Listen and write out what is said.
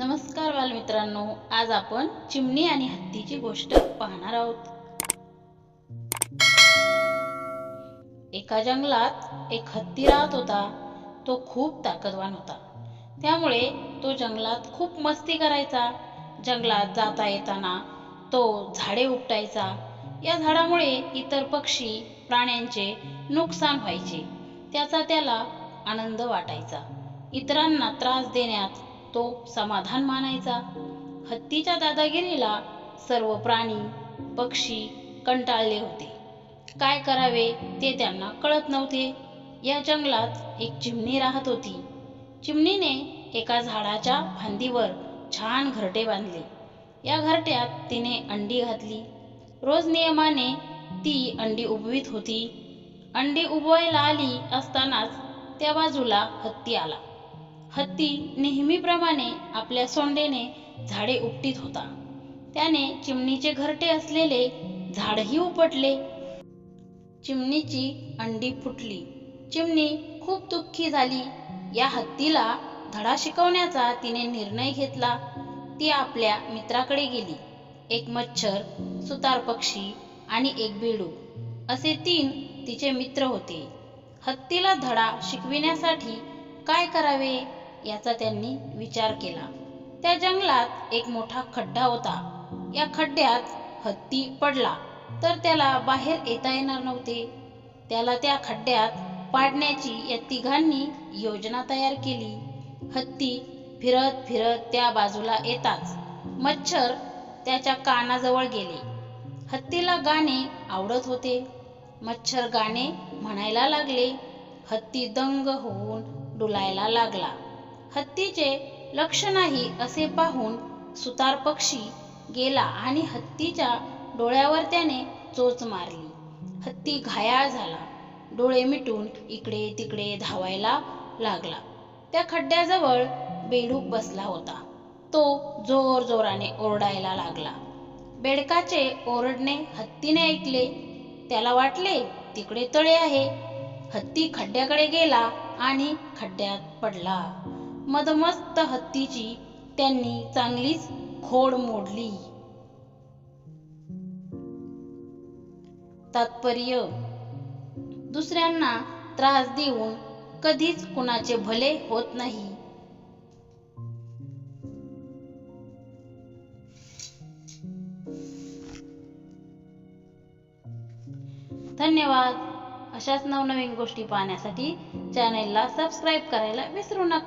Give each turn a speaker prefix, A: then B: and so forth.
A: नमस्कार बालमित्रांनो आज आपण चिमणी आणि हत्तीची गोष्ट पाहणार आहोत. एका जंगलात एक हत्ती राहत होता. तो खूप ताकदवान होता. त्यामुळे तो जंगलात खूप मस्ती करायचा. जंगलात जाता येताना तो झाडे उपटायचा. या झाडामुळे इतर पक्षी प्राण्यांचे नुकसान व्हायचे. त्याचा त्याला आनंद वाटायचा. इतरांना त्रास देण्यात तो समाधान मानायचा. हत्तीच्या दादागिरीला सर्व प्राणी पक्षी कंटाळले होते. काय करावे ते त्यांना कळत नव्हते. या जंगलात एक चिमणी राहत होती. चिमणीने एका झाडाच्या फांदीवर छान घरटे बांधले. या घरट्यात तिने अंडी घातली. रोज नियमाने ती अंडी उबवीत होती. अंडी उबवायला आली असतानाच त्या बाजूला हत्ती आला. हत्ती नेहमीप्रमाणे आपल्या सोंडेने झाडे उपटीत होता. त्याने चिमणीचे घरटे असलेले झाडही उपटले. चिमणीची अंडी फुटली. चिमणी खूप दुःखी झाली. या हत्तीला धडा शिकवण्याचा तिने निर्णय घेतला. ती आपल्या मित्राकडे गेली. एक मच्छर सुतार पक्षी आणि एक बेडू असे तीन तिचे मित्र होते. हत्तीला धडा शिकविण्यासाठी काय करावे? याचा त्यांनी विचार केला. त्या जंगलात एक मोठा खड्डा होता. या खड्ड्यात हत्ती पडला तर त्याला बाहेर येता येणार नव्हते. त्याला त्या खड्ड्यात पाडण्याची या तिघांनी योजना तयार केली. हत्ती फिरत फिरत त्या बाजूला येताच मच्छर त्याच्या कानाजवळ गेले. हत्तीला गाणे आवडत होते. मच्छर गाणे म्हणायला लागले. हत्ती दंग होऊन डुलायला लागला. हत्तीचे लक्ष नाही असे पाहून सुतार पक्षी गेला आणि हत्तीच्या डोळ्यावर त्याने चोच मारली. हत्ती घायाळ झाला. डोळे मिटून इकडे तिकडे धावायला लागला. त्या खड्ड्याजवळ बेडूक बसला होता. तो जोर जोराने ओरडायला लागला. बेडकाचे ओरडणे हत्तीने ऐकले. त्याला वाटले तिकडे तळे आहे. हत्ती खड्ड्याकडे गेला आणि खड्ड्यात पडला. मदमस्त हत्तीची त्यांनी चांगलीच खोड मोडली. तात्पर्य दुसऱ्यांना त्रास देऊन कधीच कुणाचे भले होत नाही. धन्यवाद. अशाच नवनवीन गोष्टी पाहण्यासाठी चॅनेलला सबस्क्राईब करायला विसरू नका.